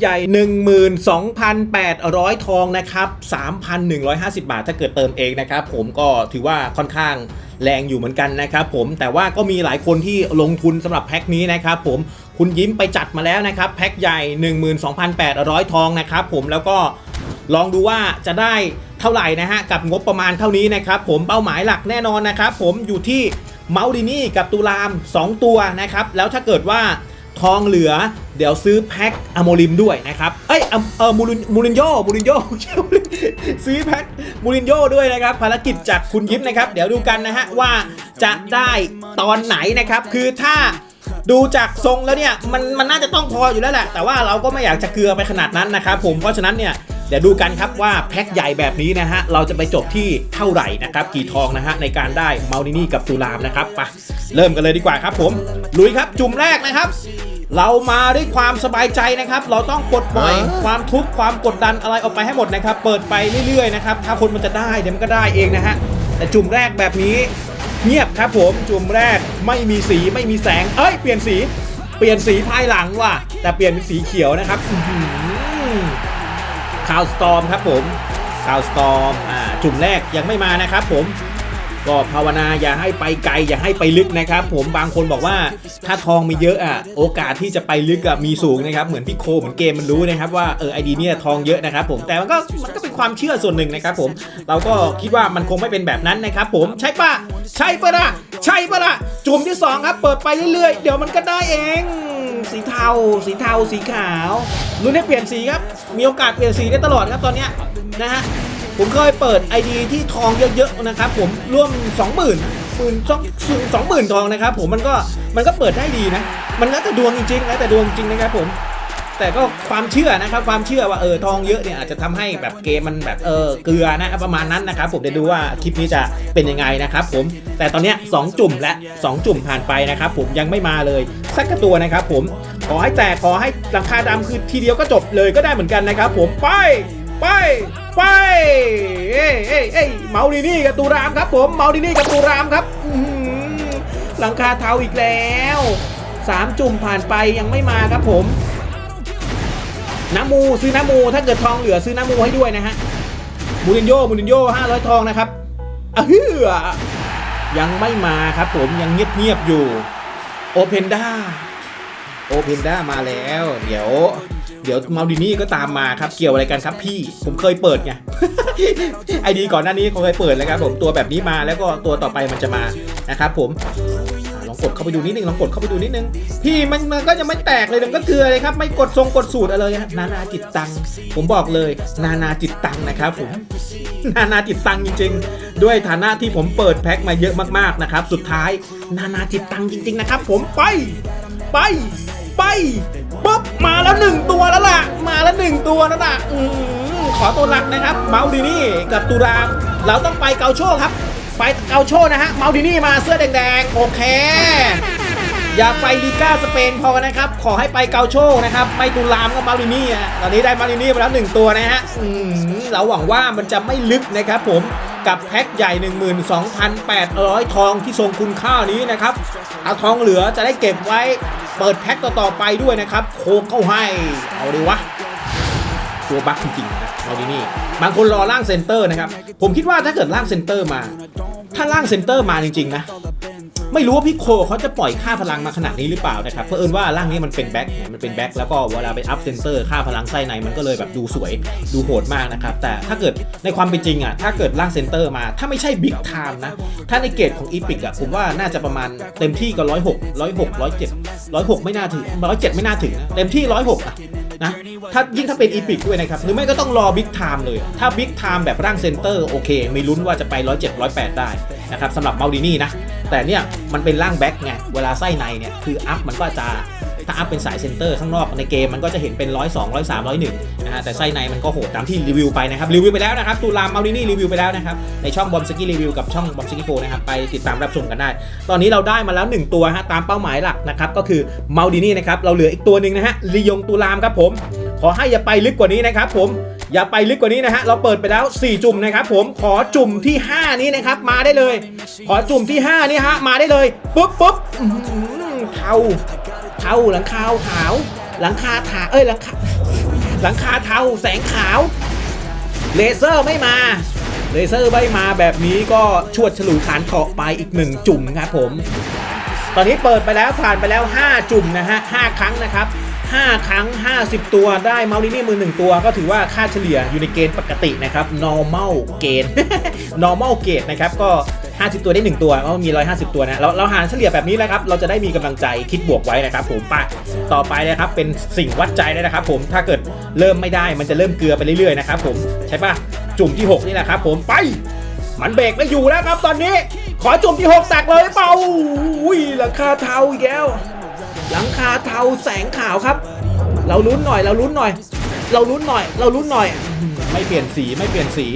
ใหญ่ 12,800 ทองนะครับ 3,150 บาทถ้าเกิดเติมเองนะครับ ผมก็ถือว่าค่อนข้างแรงอยู่เหมือนกันนะครับผมแต่ว่าก็มีหลายคนที่ลงทุนสำหรับแพ็คนี้นะครับผมคุณยิ้มไปจัดมาแล้วนะครับ แพ็คใหญ่ 12,800 ทองนะครับผมแล้วก็ลองดูว่าจะได้เท่าไหร่นะฮะกับงบประมาณเท่านี้นะครับผมเป้าหมายหลักแน่นอนนะครับผมอยู่ที่เมาดินี่กับตุลาม 2 ตัวนะครับแล้วถ้าเกิดว่า ทองเหลือ เดี๋ยวซื้อแพ็คอะโมลิมด้วยนะครับเอ้ยเออมูรินมูรินโญ่มูรินโญ่ซื้อแพ็คมูรินโญ่ด้วยนะครับ ภารกิจจากคุณยิปนะครับ เดี๋ยวดูกันนะฮะว่าจะได้ตอนไหนนะครับ คือถ้าดูจากทรงแล้วเนี่ยมันมันน่าจะต้องพออยู่แล้วแหละแต่ว่าเราก็ไม่อยากจะเกลือไปขนาดนั้นนะครับผมเพราะฉะนั้นเนี่ย เดี๋ยวดูกันครับว่าแพ็คใหญ่แบบนี้นะฮะ เราจะไปจบที่เท่าไหร่นะครับ กี่ทองนะฮะ ในการได้เมาดินี่กับตูลามนะครับไปเริ่มกันเลยดีกว่าครับผม ลุยครับจุ่มแรกนะครับ เรามาด้วยความสบายใจนะครับ เราต้องปลดปล่อยความทุกข์ความกดดันอะไรออกไปให้หมดนะครับ เปิดไปเรื่อยๆนะครับ ถ้าคนมันจะได้เดี๋ยวมันก็ได้เองนะฮะ แต่จุ่มแรกแบบนี้เงียบครับผมจุ่มแรกไม่มีสีไม่มีแสง เอ้ย เปลี่ยนสี เปลี่ยนสีภายหลังว่ะ แต่เปลี่ยนเป็นสีเขียวนะครับ อื้อหือคาวสตอมครับผมคาวสตอมอ่าจุ่มแรกยังไม่มานะครับผมก็ภาวนาอย่าให้ไปไกลอย่าให้ไปลึกนะครับ ผมบางคนบอกว่าถ้าทองมีเยอะอะโอกาสที่จะไปลึกอะมีสูงนะครับเหมือนพี่โคเหมือนเกมมันรู้นะครับว่าเออไอดีเนี่ยทองเยอะนะครับ ผมแต่มันก็มันก็เป็นความเชื่อส่วนหนึ่งนะครับ ผมเราก็คิดว่ามันคงไม่เป็นแบบนั้นนะครับ ผมใช่ปะใช่ปะล่ะใช่ปะล่ะจุ่มที่สองครับเปิดไปเรื่อยๆ เดี๋ยวมันก็ได้เอง สีเทา สีเทา สีขาวลุ้นให้เปลี่ยนสีครับ มีโอกาสเปลี่ยนสีได้ตลอดครับตอนนี้นะฮะ ผมเคยเปิด ID ที่ทองเยอะๆนะครับ ผมร่วม 20,000หมื่นสองสองหมื่นทองนะครับ ผมมันก็มันก็เปิดได้ดีนะ มันแล้วแต่ดวงจริงๆแล้วแต่ดวงจริงนะครับผม แต่ก็ความเชื่อนะครับความเชื่อว่าเออทองเยอะเนี่ยอาจจะทำให้แบบเกมมันแบบเออเกลือนะประมาณนั้นนะครับผมเดี๋ยวดูว่าคลิปนี้จะเป็นยังไงนะครับผมแต่ตอนเนี้ยสองจุ่มและสองจุ่มผ่านไปนะครับผมยังไม่มาเลยสักกระตัวนะครับผมขอให้แตกขอให้หลังคาดำคือทีเดียวก็จบเลยก็ได้เหมือนกันนะครับผมไปไปไปเอ้เอ้เอ้เมาดินี่กับตูรามครับผมเมาดินี่กับตูรามครับหลังคาเทาอีกแล้วสามจุ่มผ่านไปยังไม่มาครับผม น้ำมูซื้อน้ำมูถ้าเกิดทองเหลือซื้อน้ำมูให้ด้วยนะฮะมูรินโญ่มูรินโญ่ห้าร้อยทองนะครับอะฮือยังไม่มาครับผมยังเงียบๆอยู่โอเพนด้าโอเพนด้ามาแล้ว เดี๋ยว เดี๋ยวมาดินี่ก็ตามมาครับเกี่ยวอะไรกันครับพี่ผมเคยเปิดไงไอดีก่อนหน้านี้ผมเคยเปิดแล้วครับผมตัวแบบนี้มาแล้วก็ตัวต่อไปมันจะมานะครับผม กดเข้าไปดูนิดนึงลองกดเข้าไปดูนิดนึงพี่มันมันก็ยังไม่แตกเลยมันก็เกลือเลยครับ ไม่กดทรงกดสูตรอะไรนะนานาจิตตัง ผมบอกเลย นานาจิตตังนะครับผมนานาจิตตังจริง ๆ ด้วยฐานะที่ผมเปิดแพ็คมาเยอะมากๆนะครับ สุดท้าย นานาจิตตังจริง ๆ นะครับ ผมไป ไปไปปุ๊บมาแล้วหนึ่งตัวแล้วล่ะ มาแล้วหนึ่งตัวแล้วล่ะขอตัวหลักนะครับ เมาดินี่กับตูรามเราต้องไปเกาโชครับ ไปเกาโชนะฮะ เมาดินี่มาเสื้อแดงๆ โอเค อย่าไปลีกาสเปนพอนะครับ ขอให้ไปเกาโชนะครับ ไม่ตูรามก็มาดินี่อะตอนนี้ได้มาดินี่มาแล้วหนึ่งตัวนะฮะเราหวังว่ามันจะไม่ลึกนะครับผมกับแพ็คใหญ่ 12,800 ทองที่ทรงคุณค่านี้นะครับเอาทองเหลือจะได้เก็บไว้เปิดแพ็คต่อๆไปด้วยนะครับ โคกเข้าให้ เอาดีวะ ตัวบักจริงๆนะาดีนี่บางคนรอล่างเซนเตอร์นะครับ ผมคิดว่าถ้าเกิดล่างเซนเตอร์มา ถ้าล่างเซนเตอร์มาจริงๆนะไม่รู้ว่าพี่โคเขาจะปล่อยค่าพลังมาขนาดนี้หรือเปล่านะครับเพราะเอิญว่าร่างนี้มันเป็นแบ็คเนี่ยมันเป็นแบ็คแล้วก็เวลาไปอัพเซนเซอร์ค่าพลังไส้ในมันก็เลยแบบดูสวยดูโหดมากนะครับ แต่ถ้าเกิดในความเป็นจริงอะถ้าเกิดร่างเซนเตอร์มา ถ้าไม่ใช่บิ๊กไทม์นะ ถ้าในเกรดของอีพิกอะผมว่าน่าจะประมาณเต็มที่ก็ร้อยหกร้อยหกร้อยเจ็ดร้อยหกไม่น่าถึงร้อยเจ็ดไม่น่าถึงนะเต็มที่ร้อยหกอะ นะถ้ายิ่งถ้าเป็นอีพิกด้วยนะครับ หรือไม่ก็ต้องรอบิ๊กไทม์เลย ถ้าบิ๊กไทม์แบบร่างเซนเตอร์โอเคมีลุ้นว่าจะไป 107 108 ได้นะครับสำหรับเมาดินี่นะ แต่เนี่ยมันเป็นร่างแบ็คไงเวลาไส้ในเนี่ยคืออัพมันก็จะ ถ้าอัพเป็นสายเซนเตอร์ข้างนอกในเกมมันก็จะเห็นเป็น 102 103 101นะฮะแต่ไส้ในมันก็โหดตามที่รีวิวไปนะครับรีวิวไปแล้วนะครับตูรามเมาดินี่รีวิวไปแล้วนะครับในช่องบอมสกี้รีวิวกับช่องบอมสกี้โฟนะครับไปติดตามรับชมกันได้ ตอนนี้เราได้มาแล้ว 1 ตัวฮะตามเป้าหมายหลักนะครับก็คือเมาดินี่นะครับเราเหลืออีกตัวหนึ่งนะฮะลียงตูรามครับผมขอให้อย่าไปลึกกว่านี้นะครับผมอย่าไปลึกกว่านี้นะฮะ เราเปิดไปแล้ว 4 จุ่มนะครับผม ขอจุ่มที่ 5 นี้นะครับ มาได้เลย ขอจุ่มที่ 5 นี้ฮะ มาได้เลย ปุ๊บปุ๊บเทา เทาหลังคาขาว หลังคาถาเอ้ยหลังคาหลังคาเทาแสงขาวเลเซอร์ไม่มาเลเซอร์ไม่มาแบบนี้ก็ชวดฉลูขานเกาะไปอีกหนึ่งจุ่มครับผม ตอนนี้เปิดไปแล้วผ่านไปแล้ว 5 จุ่มนะฮะ5ครั้งนะครับ 5 ครั้ง 50 ตัวได้เมาลินี่มือ1ตัว ก็ถือว่าค่าเฉลี่ยอยู่ในเกณฑ์ปกตินะครับ normal เกณฑ์ normal เกณฑ์นะครับก็ 50 ตัวได้ 1 ตัวก็มี 150 ตัวนะเราเราหารเฉลี่ยแบบนี้แหละครับเราจะได้มีกำลังใจคิดบวกไว้นะครับ ผมไป่ะต่อไปนะครับเป็นสิ่งวัดใจเลยนะครับ ผมถ้าเกิดเริ่มไม่ได้มันจะเริ่มเกลือไปเรื่อยๆนะครับผมใช่ปะจุ่มที่ 6 นี่แหละครับ ผมไปมันเบรกไม่อยู่แล้วครับตอนนี้ ขอจุ่มที่หกแตกเลยเปล่าอุ้ยหลังคาเทาอีกแล้ว หลังคาเทาแสงขาวครับ เราลุ้นหน่อยเราลุ้นหน่อย เราลุ้นหน่อย เราลุ้นหน่อย ไม่เปลี่ยนสีไม่เปลี่ยนสี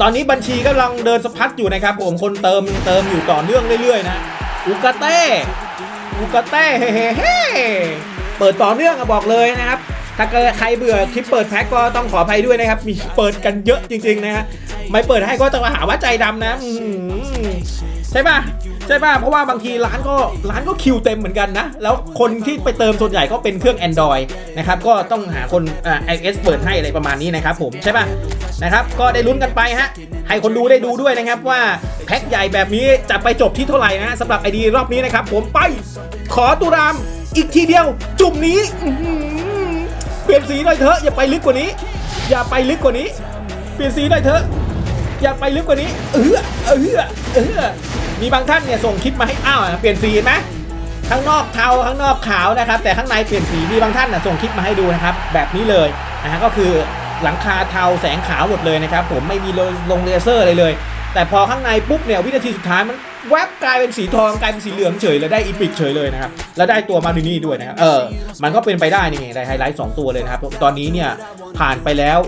ตอนนี้บัญชีกำลังเดินสะพัดอยู่นะครับผมคนเติมเติมอยู่ต่อเนื่องเรื่อยๆนะอุกาเต้อุกาเต้เฮ้เฮ้เฮ้เปิดต่อเนื่องอะบอกเลยนะครับ ถ้าเกิดใครเบื่อคลิปเปิดแพ็กก็ต้องขออภัยด้วยนะครับ มีเปิดกันเยอะจริง ๆ นะฮะ ไม่เปิดให้ก็จะมาหาว่าใจดำนะใช่ป่ะใช่ป่ะเพราะว่าบางทีร้านก็ร้านก็คิวเต็มเหมือนกันนะ แล้วคนที่ไปเติมส่วนใหญ่ก็เป็นเครื่อง Android นะครับ ก็ต้องหาคนอ่า iOS เปิดให้อะไรประมาณนี้นะครับผมใช่ป่ะนะครับก็ได้ลุ้นกันไปฮะให้คนดูได้ดูด้วยนะครับว่าแพ็คใหญ่แบบนี้จะไปจบที่เท่าไหร่นะสำหรับไอดีรอบนี้นะครับ ผมไปขอตุรามอีกทีเดียว จุ่มนี้ เปลี่ยนสีหน่อยเถอะอย่าไปลึกกว่านี้ อย่าไปลึกกว่านี้ เปลี่ยนสีหน่อยเถอะอย่าไปลึกกว่านี้ เออเออเออมีบางท่านเนี่ยส่งคลิปมาให้อ้าวเปลี่ยนสีไหมข้างนอกเทาข้างนอกขาวนะครับ แต่ข้างในเปลี่ยนสีมีบางท่านน่ะส่งคลิปมาให้ดูนะครับ แบบนี้เลยนะฮะก็คือหลังคาเทาแสงขาวหมดเลยนะครับ ผมไม่มีลงเลเซอร์อะไรเลย แต่พอข้างในปุ๊บเนี่ยวินาทีสุดท้ายมันแวบกลายเป็นสีทองกลายเป็นสีเหลืองเฉยเลยได้อีพิกเฉยเลยนะครับแล้วได้ตัวมาดินี่ด้วยนะครับเออมันก็เป็นไปได้นี่ไงได้ไฮไลท์2ตัวเลยนะครับตอนนี้เนี่ยผ่านไปแล้ว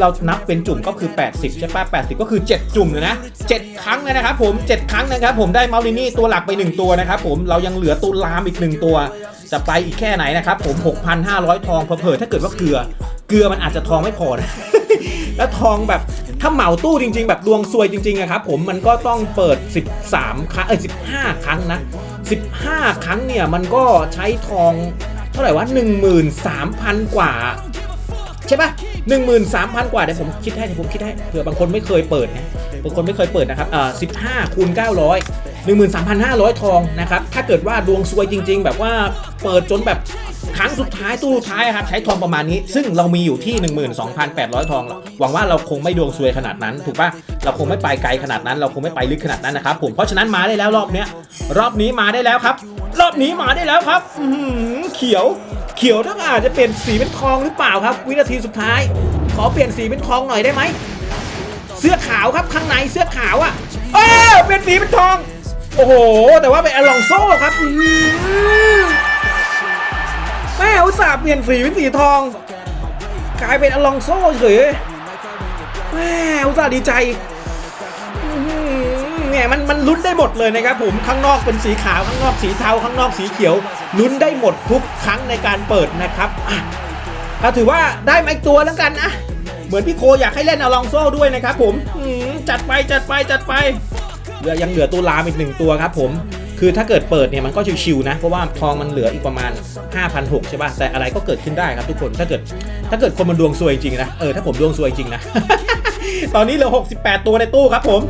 เรานับเป็นจุ่มก็คือ 80 ใช่ปะ80 ก็คือ 7 จุ่มเลยนะ 7 ครั้งเลยนะครับผม 7 ครั้งนะครับผมได้มาดินี่ตัวหลักไป 1 ตัวนะครับผมเรายังเหลือตัวลามอีก 1 ตัว จะไปอีกแค่ไหนนะครับผม 6,500 ทองเผลอๆถ้าเกิดว่าเกลือเกลือมันอาจจะทองไม่พอนะแล้วทองแบบ ถ้าเหมาตู้จริง ๆ แบบดวงซวยจริงๆอะครับผมมันก็ต้องเปิด 13 ครั้งเออ15 ครั้งนะ 15 ครั้งเนี่ยมันก็ใช้ทองเท่าไหร่วะ13,000 กว่า ใช่ปะ13,000 กว่าเดี๋ยวผมคิดให้เดี๋ยวผมคิดให้เผื่อบางคนไม่เคยเปิดนะบางคนไม่เคยเปิดนะครับเอ่าสิบห้าคูณ900 ก้าร้อยหนึ่งหมื่นสามพันห้าร้อยทองนะครับ ถ้าเกิดว่าดวงซวยจริง ๆ แบบว่าเปิดจนแบบครั้งสุดท้ายตู้สุดท้ายครับใช้ทองประมาณนี้ ซึ่งเรามีอยู่ที่ 12,800 ทอง หวังว่าเราคงไม่ดวงซวยขนาดนั้น ถูกปะเราคงไม่ไปไกลขนาดนั้น เราคงไม่ไปลึกขนาดนั้นนะครับผมเพราะฉะนั้นมาได้แล้วรอบเนี้ยรอบนี้มาได้แล้วครับ รอบนี้มาได้แล้วครับเขียวเขียวถ้าอาจจะเปลี่ยนสีเป็นทองหรือเปล่าครับ วินาทีสุดท้าย ขอเปลี่ยนสีเป็นทองหน่อยได้ไหมเสื้อขาวครับข้างในเสื้อขาวอะ่ะเออเปลี่ยนสีเป็นทอง โอ้โห แต่ว่าเป็นอลองโซ่ครับแม่อุตส่าห์เปลี่ยนสีเป็นสีทอง กลายเป็นอลองโซ่เฉยแม่อุตส่าห์ดีใจอื้อหือเนี่ยมันมันลุ้นได้หมดเลยนะครับผมข้างนอกเป็นสีขาวข้างนอกสีเทาข้างนอกสีเขียวลุ้นได้หมดทุกครั้งในการเปิดนะครับอะก็ถือว่าได้มาอีกตัวแล้วกันนะเหมือนพี่โคอยากให้เล่นอลองโซ่ด้วยนะครับผมจัดไปจัดไปจัดไป เหลือยังเหลือตัวลามอีกหนึ่งตัวครับผมคือถ้าเกิดเปิดเนี่ยมันก็ชิวๆนะ เพราะว่าทองมันเหลืออีกประมาณ 5,600ใช่ป่ะแต่อะไรก็เกิดขึ้นได้ครับทุกคนถ้าเกิดถ้าเกิดคนมันดวงซวยจริงนะเออถ้าผมดวงซวยจริงนะ ตอนนี้เหลือ 68 ตัวในตู้ครับผม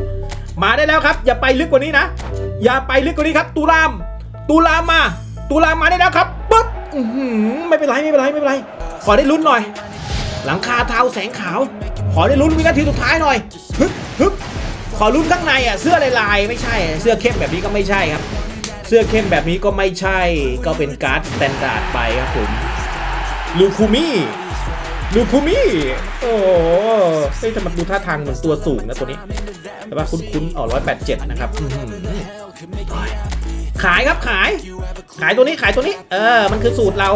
มาได้แล้วครับ อย่าไปลึกกว่านี้นะ อย่าไปลึกกว่านี้ครับ ตุลาม ตุลามมา ตุลามมาได้แล้วครับปึ๊บไม่เป็นไรไม่เป็นไรไม่เป็นไร ขอได้ลุ้นหน่อย หลังคาเทาแสงขาว ขอได้ลุ้นวินาทีสุดท้ายหน่อยฮึบฮึบ ขอลุ้นข้างในอะเสื้อลายๆไม่ใช่ เสื้อเข้มแบบนี้ก็ไม่ใช่ครับ เสื้อเข้มแบบนี้ก็ไม่ใช่ ก็เป็นการ์ดสแตนดาร์ดไปครับผมลูคูมี่ลูคูมี่โอ้โหเฮ้ยแต่มันดูท่าทางเหมือนตัวสูงนะตัวนี้ แต่ว่าคุ้นๆอ๋อร้อยแปดเจ็ดนะครับขายครับขาย ขายตัวนี้ขายตัวนี้ เออ มันคือสูตรเรา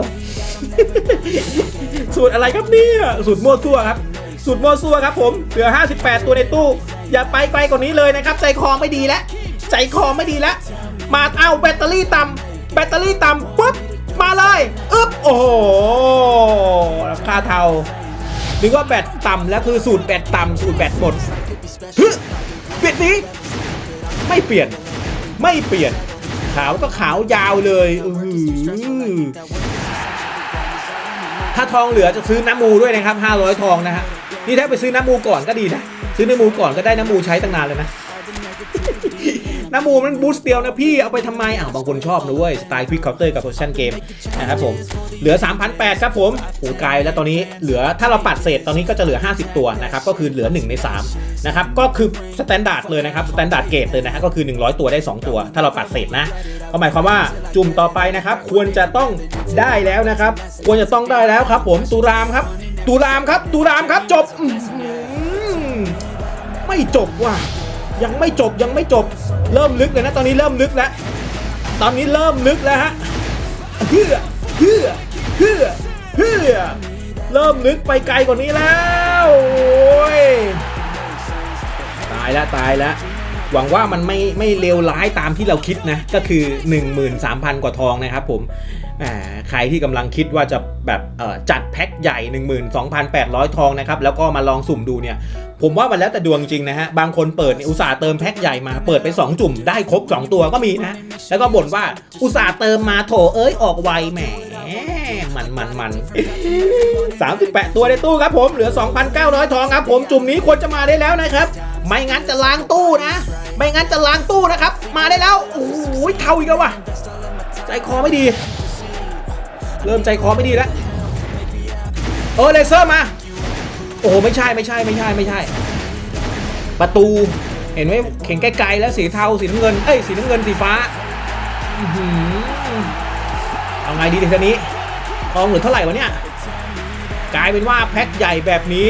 สูตรอะไรครับเนี่ย สูตรมั่วซั่วครับ สูตรมั่วซั่วครับผม เหลือ 58 ตัวในตู้ อย่าไปไกลกว่านี้เลยนะครับ ใจคอไม่ดีแล้วใจคอไม่ดีแล้วมาเอาแบตเตอรี่ต่ำแบตเตอรี่ต่ำปุ๊บมาเลยอึ๊บโอ้โหราคาเทานึกว่าแบตต่ำแล้วคือสูตรแบตต่ำสูตรแบตหมดฮึเปลี่ยนสีไม่เปลี่ยนไม่เปลี่ยน ขาวก็ขาวยาวเลยอือถ้าทองเหลือจะซื้อน้ำมูด้วยนะครับ 500 ทองนะฮะ นี่ถ้าไปซื้อน้ำมูก่อนก็ดีนะ ซื้อน้ำมูก่อนก็ได้น้ำมูใช้ตั้งนานเลยนะ น้ำมูมันบูสต์เดียวนะพี่ เอาไปทำไมอ้าวบางคนชอบนะเว้ย สไตล์ควิกเคาน์เตอร์กับโพชั่นเกมนะครับผม เหลือ 3,800 ครับผมโอ้ไกลแล้วตอนนี้เหลือถ้าเราปัดเศษตอนนี้ก็จะเหลือ 50 ตัวนะครับ ก็คือเหลือ 1 ใน 3 นะครับ ก็คือสแตนดาร์ดเลยนะครับ สแตนดาร์ดเกรดเลยนะฮะ ก็คือ 100 ตัวได้ 2 ตัว ถ้าเราปัดเศษนะก็หมายความว่าจุ่มต่อไปนะครับ ควรจะต้องได้แล้วนะครับ ควรจะต้องได้แล้วครับ ผมตุรามครับ ตุรามครับตุรามครับจบไม่จบว่ะยังไม่จบยังไม่จบ เริ่มลึกเลยนะ ตอนนี้เริ่มลึกแล้วตอนนี้เริ่มลึกแล้วฮะเฮือเฮือเฮือเฮือเริ่มลึกไปไกลกว่านี้แล้วโอ้ยตายแล้วตายแล้ว หวังว่ามันไม่ไม่เลวร้ายตามที่เราคิดนะ ก็คือ 13,000 กว่าทองนะครับผมแหมใครที่กำลังคิดว่าจะแบบจัดแพ็คใหญ่ 12,800 ทองนะครับ แล้วก็มาลองสุ่มดูเนี่ย ผมว่ามันแล้วแต่ดวงจริงนะฮะ บางคนเปิดอุตส่าห์เติมแพ็คใหญ่มาเปิดไป 2 จุ่มได้ครบ 2 ตัวก็มีนะ แล้วก็บ่นว่าอุตส่าห์เติมมาโถเอ้ยออกไวแหม มันมันมัน38ตัวในตู้ครับผมเหลือ 2,900 ทองครับผมจุ่มนี้ควรจะมาได้แล้วนะครับ ไม่งั้นจะล้างตู้นะ ไม่งั้นจะล้างตู้นะครับ มาได้แล้วโอ้โหเท่าอีกแล้วว่ะใจคอไม่ดี เริ่มใจคอไม่ดีแล้วเออเลเซอร์มา โอ้โหไม่ใช่ไม่ใช่ไม่ใช่ไม่ใช่ ประตูเห็นไหมเข็งไกลๆแล้วสีเทาสีน้ำเงิน เอ้ยสีน้ำเงินสีฟ้าอื้อหือเอาไงดีทีนี้ ทองเหลือเท่าไหร่วะเนี่ย กลายเป็นว่าแพ็คใหญ่แบบนี้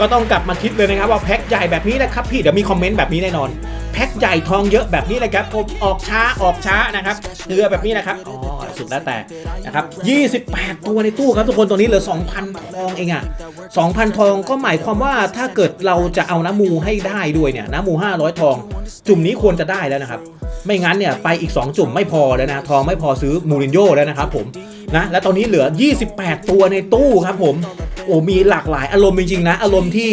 ก็ต้องกลับมาคิดเลยนะครับว่าแพ็คใหญ่แบบนี้นะครับพี่เดี๋ยวมีคอมเมนต์แบบนี้แน่นอนแพ็คใหญ่ทองเยอะแบบนี้เลยครับผมออกช้าออกช้านะครับเกลือแบบนี้นะครับอ๋อสุดแล้วแต่นะครับ 28 ตัวในตู้ครับทุกคนตัวนี้เหลือ 2,000 ทองเองอะ 2,000 ทองก็หมายความว่าถ้าเกิดเราจะเอาน้ำมูให้ได้ด้วยเนี่ยน้ำมู 500 ทอง จุ่มนี้ควรจะได้แล้วนะครับ ไม่งั้นเนี่ยไปอีก 2 จุ่มไม่พอแล้วนะทองไม่พอซื้อมูรินโญ่แล้วนะครับผมนะและตอนนี้เหลือ 28 ตัวในตู้ครับผมโอ้มีหลากหลายอารมณ์จริงๆนะ อารมณ์ที่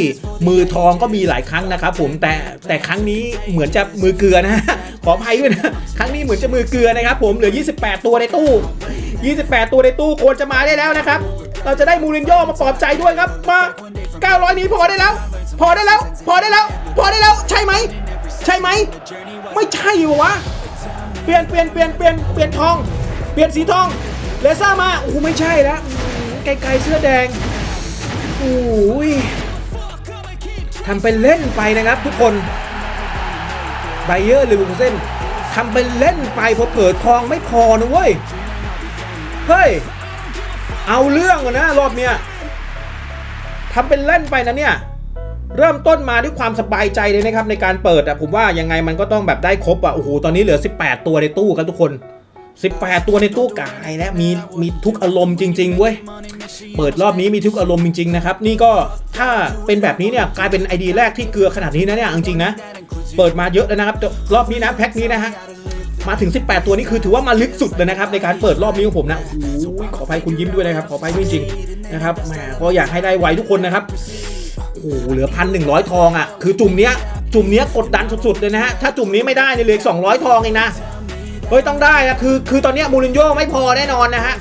มือทองก็มีหลายครั้งนะครับผมแต่แต่ครั้งนี้เหมือนจะมือเกลือนะขออภัยด้วยนะครั้งนี้เหมือนจะมือเกลือนะครับผมเหลือ 28 ตัวในตู้ 28 ตัวในตู้ควรจะมาได้แล้วนะครับ เราจะได้มูรินโญ่มาปลอบใจด้วยครับมา 900 นี้พอได้แล้ว พอได้แล้ว พอได้แล้ว พอได้แล้ว ใช่ไหม ใช่ไหม ไม่ใช่เหรอวะ เปลี่ยนเปลี่ยนเปลี่ยนเปลี่ยนเปลี่ยนทอง เปลี่ยนสีทอง เลซ่ามา โอ้โห ไม่ใช่แล้ว ไกลๆเสื้อแดง โอ้ยทำเป็นเล่นไปนะครับทุกคนไบเยอร์หรือบุเส้นทำเป็นเล่นไปพอเปิดทองไม่พอนะเว้ย เฮ้ย เอาเรื่องอะนะรอบเนี้ยทำเป็นเล่นไปนะเนี่ย เริ่มต้นมาด้วยความสบายใจเลยนะครับในการเปิดอะผมว่ายังไงมันก็ต้องแบบได้ครบอะโอ้โหตอนนี้เหลือ 18 ตัวในตู้ครับทุกคน 18 ตัวในตู้กายแล้วมีมีทุกอารมณ์จริงๆเว้ยเปิดรอบนี้มีทุกอารมณ์จริงๆนะครับนี่ก็ถ้าเป็นแบบนี้เนี่ยกลายเป็นไอดีแรกที่เกลือขนาดนี้นะเนี่ยจริงๆนะเปิดมาเยอะแล้วนะครับรอบนี้นะแพ็คนี้นะฮะ มาถึง 18 ตัวนี่คือถือว่ามาลึกสุดเลยนะครับในการเปิดรอบนี้ของผมนะโอ้ยขออภัยคุณยิ้มด้วยนะครับ ขออภัยด้วยจริงๆนะครับแหมก็อยากให้ได้ไวทุกคนนะครับโอ้โหเหลือพันหนึ่งร้อยทองอะคือจุ่มเนี้ยจุ่มเนี้ยกดดันสุดๆเลยนะฮะถ้าจุ่มนี้ไม่ได้เนี่ยเหลือสองร้อยทองเองนะเฮ้ยต้องได้นะคือคือตอนนี้มูรินโญ่ไม่พอแน่นอนนะฮะ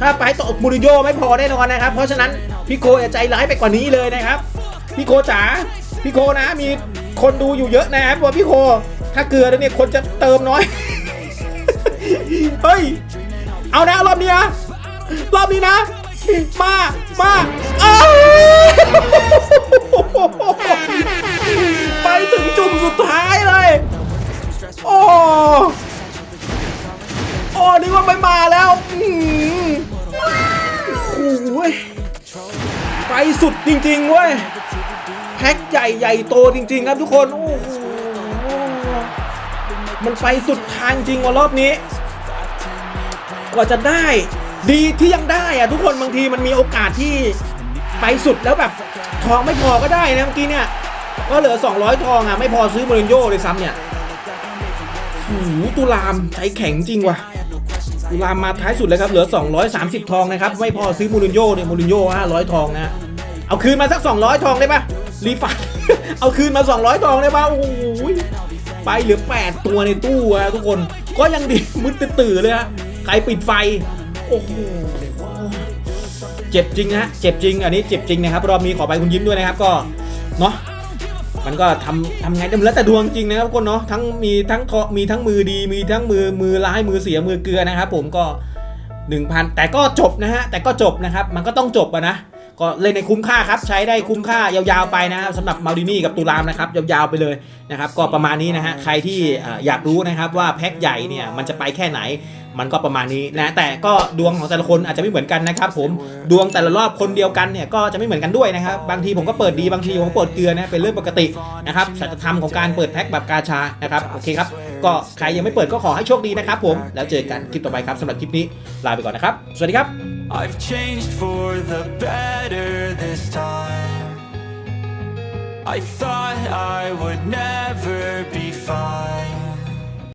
ถ้าไปต่อมูรินโญ่ไม่พอแน่นอนนะครับ เพราะฉะนั้นพี่โคอย่าใจร้ายไปกว่านี้เลยนะครับพี่โคจ๋าพี่โคนะมีคนดูอยู่เยอะนะครับว่าพี่โค ถ้าเกลือแล้วเนี่ยคนจะเติมน้อย เฮ้ย เอานะรอบนี้นะรอบนี้นะ มา มาอ้าวไปถึงจุ่มสุดท้ายเลย โอ้โอ้นึกว่าไม่มาแล้วอื้หือโอ้ยไปสุดจริงๆเว้ย แพ็คใหญ่ใหญ่โตจริง ๆ ครับทุกคน โอ้โห มันไปสุดทางจริงว่ารอบนี้ กว่าจะได้ ดีที่ยังได้อะทุกคนบางทีมันมีโอกาสที่ไปสุดแล้วแบบทองไม่พอก็ได้นะเมื่อกี้เนี่ย ก็เหลือ 200 ทองอะไม่พอซื้อโมรินโญ่เลยซ้ำเนี่ยโอ้โหตุลามใจแข็งจริงว่ะตุลามมาท้ายสุดเลยครับเหลือ 230 ทองนะครับไม่พอซื้อมูรินโญ่เนี่ยมูรินโญ่500 ทองนะเอาคืนมาสัก 200 ทองได้ปะรีฟัน เอาคืนมา 200 ทองได้ปะโอ้โห ไปเหลือ 8 ตัวในตู้อะทุกคนก็ยังดีมึนตื่นเลยฮะใครปิดไฟ โอ้โหเจ็บจริงนะฮะเจ็บจริงอันนี้เจ็บจริงนะครับรอบนี้ขอไปคุณยิ้มด้วยนะครับก็เนาะมันก็ทำทำไงได้แล้วแต่ดวงจริงนะครับทุกคนเนาะทั้งมีทั้งเคาะมีทั้งมือดี มีทั้งมือมือร้ายมือเสียมือเกลือนะครับผมก็ 1,000 แต่ก็จบนะฮะแต่ก็จบนะครับ มันก็ต้องจบอะนะ ก็เล่นในคุ้มค่าครับ ใช้ได้คุ้มค่ายาวๆไปนะครับสำหรับมารินี่กับตูรามนะครับยาวๆไปเลยนะครับก็ประมาณนี้นะฮะใครที่เอ่ออยากรู้นะครับว่าแพ็คใหญ่เนี่ยมันจะไปแค่ไหน มันก็ประมาณนี้นะ แต่ก็ดวงของแต่ละคนอาจจะไม่เหมือนกันนะครับ ผมดวงแต่ละรอบคนเดียวกันเนี่ยก็จะไม่เหมือนกันด้วยนะครับ บางทีผมก็เปิดดีบางทีผมก็เปิดเกลือนะเป็นเรื่องปกตินะครับสัจธรรมของการเปิดแพ็คแบบกาชานะครับโอเคครับก็ใครยังไม่เปิดก็ขอให้โชคดีนะครับ ผมแล้วเจอกันคลิปต่อไปครับสำหรับคลิปนี้ลาไปก่อนนะครับสวัสดีครับ I've changed for the better this time. I thought I would never